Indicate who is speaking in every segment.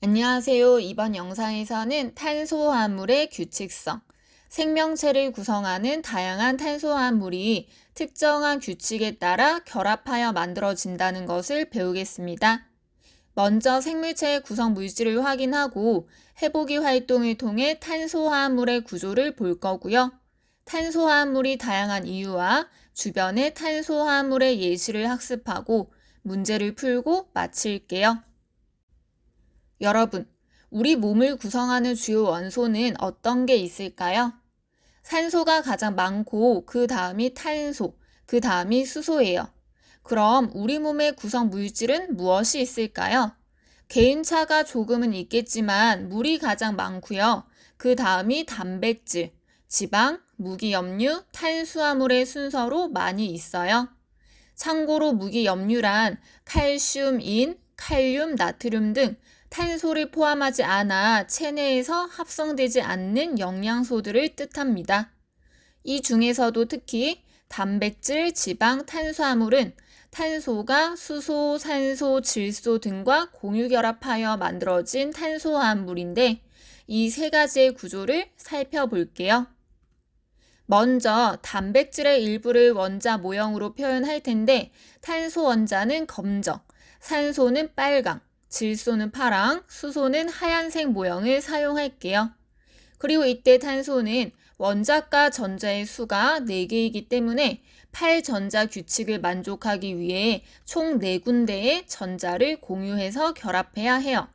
Speaker 1: 안녕하세요. 이번 영상에서는 탄소화물의 규칙성, 생명체를 구성하는 다양한 탄소화물이 특정한 규칙에 따라 결합하여 만들어진다는 것을 배우겠습니다. 먼저 생물체의 구성 물질을 확인하고 해보기 활동을 통해 탄소화물의 구조를 볼 거고요. 탄소화물이 다양한 이유와 주변의 탄소화물의 예시를 학습하고 문제를 풀고 마칠게요. 여러분, 우리 몸을 구성하는 주요 원소는 어떤 게 있을까요? 산소가 가장 많고 그 다음이 탄소, 그 다음이 수소예요. 그럼 우리 몸의 구성 물질은 무엇이 있을까요? 개인차가 조금은 있겠지만 물이 가장 많고요. 그 다음이 단백질, 지방, 무기염류, 탄수화물의 순서로 많이 있어요. 참고로 무기염류란 칼슘, 인, 칼륨, 나트륨 등 탄소를 포함하지 않아 체내에서 합성되지 않는 영양소들을 뜻합니다. 이 중에서도 특히 단백질, 지방, 탄수화물은 탄소가 수소, 산소, 질소 등과 공유결합하여 만들어진 탄소화물인데 이 세 가지의 구조를 살펴볼게요. 먼저 단백질의 일부를 원자 모형으로 표현할 텐데 탄소 원자는 검정, 산소는 빨강, 질소는 파랑, 수소는 하얀색 모형을 사용할게요. 그리고 이때 탄소는 원자과 전자의 수가 4개이기 때문에 8전자 규칙을 만족하기 위해 총 4군데의 전자를 공유해서 결합해야 해요.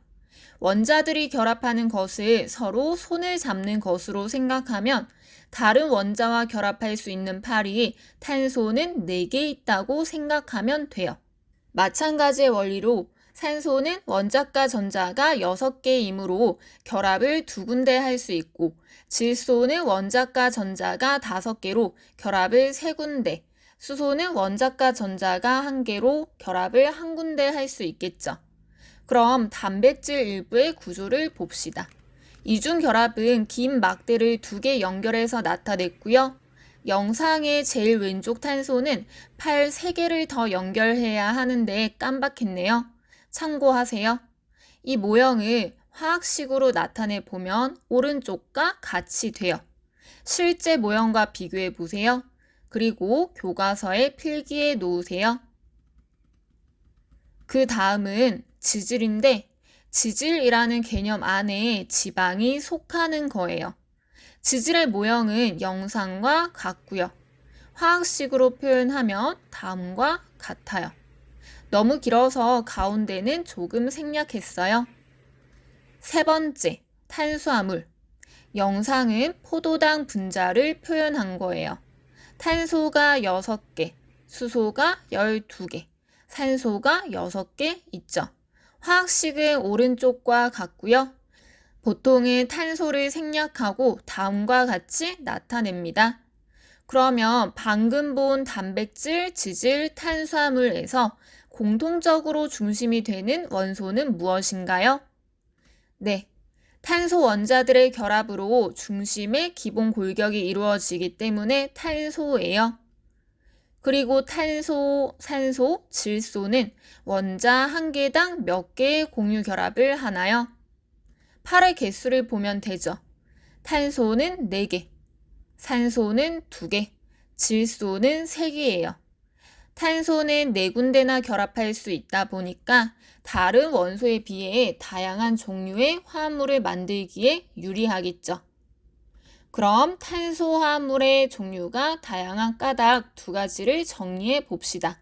Speaker 1: 원자들이 결합하는 것을 서로 손을 잡는 것으로 생각하면 다른 원자와 결합할 수 있는 팔이 탄소는 4개 있다고 생각하면 돼요. 마찬가지의 원리로 산소는 원자과 전자가 6개이므로 결합을 두 군데 할 수 있고 질소는 원자과 전자가 5개로 결합을 세 군데, 수소는 원자과 전자가 한 개로 결합을 한 군데 할 수 있겠죠. 그럼 단백질 일부의 구조를 봅시다. 이중 결합은 긴 막대를 두 개 연결해서 나타냈고요. 영상의 제일 왼쪽 탄소는 팔 3개를 더 연결해야 하는데 깜박했네요. 참고하세요. 이 모형을 화학식으로 나타내 보면 오른쪽과 같이 돼요. 실제 모형과 비교해 보세요. 그리고 교과서에 필기해 놓으세요. 그 다음은 지질인데 지질이라는 개념 안에 지방이 속하는 거예요. 지질의 모형은 영상과 같고요. 화학식으로 표현하면 다음과 같아요. 너무 길어서 가운데는 조금 생략했어요. 세 번째, 탄수화물. 영상은 포도당 분자를 표현한 거예요. 탄소가 6개, 수소가 12개, 산소가 6개 있죠. 화학식은 오른쪽과 같고요. 보통은 탄소를 생략하고 다음과 같이 나타냅니다. 그러면 방금 본 단백질, 지질, 탄수화물에서 공통적으로 중심이 되는 원소는 무엇인가요? 네. 탄소 원자들의 결합으로 중심의 기본 골격이 이루어지기 때문에 탄소예요. 그리고 탄소, 산소, 질소는 원자 한 개당 몇 개의 공유 결합을 하나요? 8의 개수를 보면 되죠. 탄소는 4개, 산소는 2개, 질소는 3개예요. 탄소는 네 군데나 결합할 수 있다 보니까 다른 원소에 비해 다양한 종류의 화합물을 만들기에 유리하겠죠. 그럼 탄소 화합물의 종류가 다양한 까닭 두 가지를 정리해 봅시다.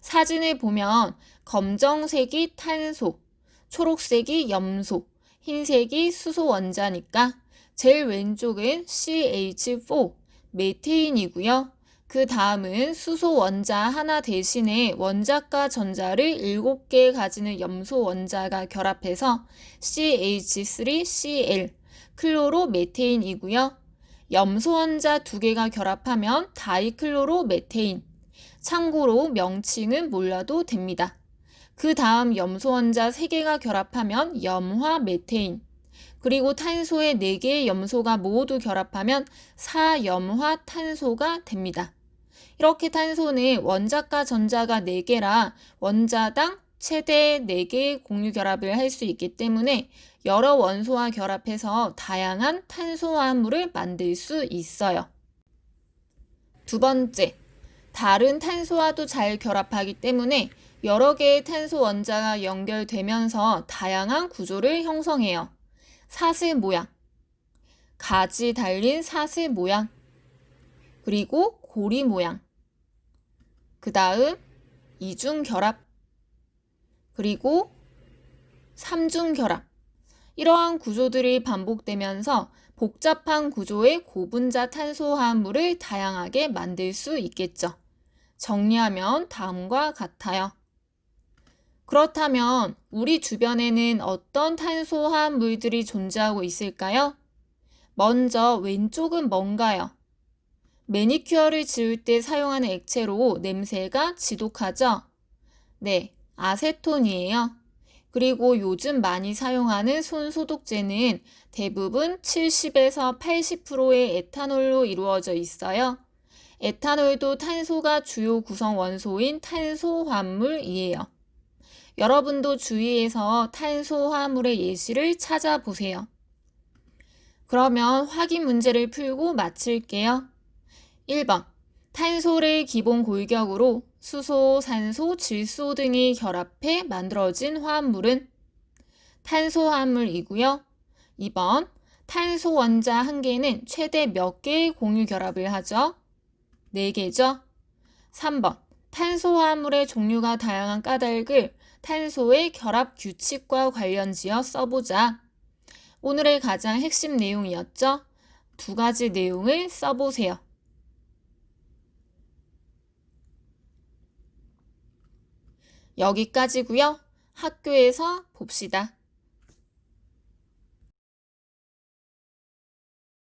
Speaker 1: 사진을 보면 검정색이 탄소, 초록색이 염소, 흰색이 수소 원자니까 제일 왼쪽은 CH4, 메테인이고요. 그 다음은 수소 원자 하나 대신에 원자과 전자를 7개 가지는 염소 원자가 결합해서 CH3Cl, 클로로 메테인이고요. 염소 원자 두 개가 결합하면 다이클로로 메테인. 참고로 명칭은 몰라도 됩니다. 그 다음 염소 원자 3개가 결합하면 염화 메테인. 그리고 탄소의 4개의 염소가 모두 결합하면 사염화 탄소가 됩니다. 이렇게 탄소는 원자과 전자가 4개라 원자당 최대 4개의 공유 결합을 할 수 있기 때문에 여러 원소와 결합해서 다양한 탄소화합물을 만들 수 있어요. 두 번째, 다른 탄소와도 잘 결합하기 때문에 여러 개의 탄소 원자가 연결되면서 다양한 구조를 형성해요. 사슬 모양, 가지 달린 사슬 모양, 그리고 고리 모양, 그 다음 이중 결합, 그리고 삼중 결합. 이러한 구조들이 반복되면서 복잡한 구조의 고분자 탄소화합물을 다양하게 만들 수 있겠죠. 정리하면 다음과 같아요. 그렇다면 우리 주변에는 어떤 탄소화합물들이 존재하고 있을까요? 먼저 왼쪽은 뭔가요? 매니큐어를 지울 때 사용하는 액체로 냄새가 지독하죠? 네, 아세톤이에요. 그리고 요즘 많이 사용하는 손 소독제는 대부분 70에서 80%의 에탄올로 이루어져 있어요. 에탄올도 탄소가 주요 구성 원소인 탄소화물이에요. 여러분도 주위에서 탄소화물의 예시를 찾아보세요. 그러면 확인 문제를 풀고 마칠게요. 1번. 탄소를 기본 골격으로 수소, 산소, 질소 등이 결합해 만들어진 화합물은 탄소화합물이고요. 2번. 탄소 원자 한 개는 최대 몇 개의 공유 결합을 하죠? 4개죠. 3번. 탄소화합물의 종류가 다양한 까닭을 탄소의 결합 규칙과 관련지어 써보자. 오늘의 가장 핵심 내용이었죠? 두 가지 내용을 써보세요. 여기까지고요. 학교에서 봅시다.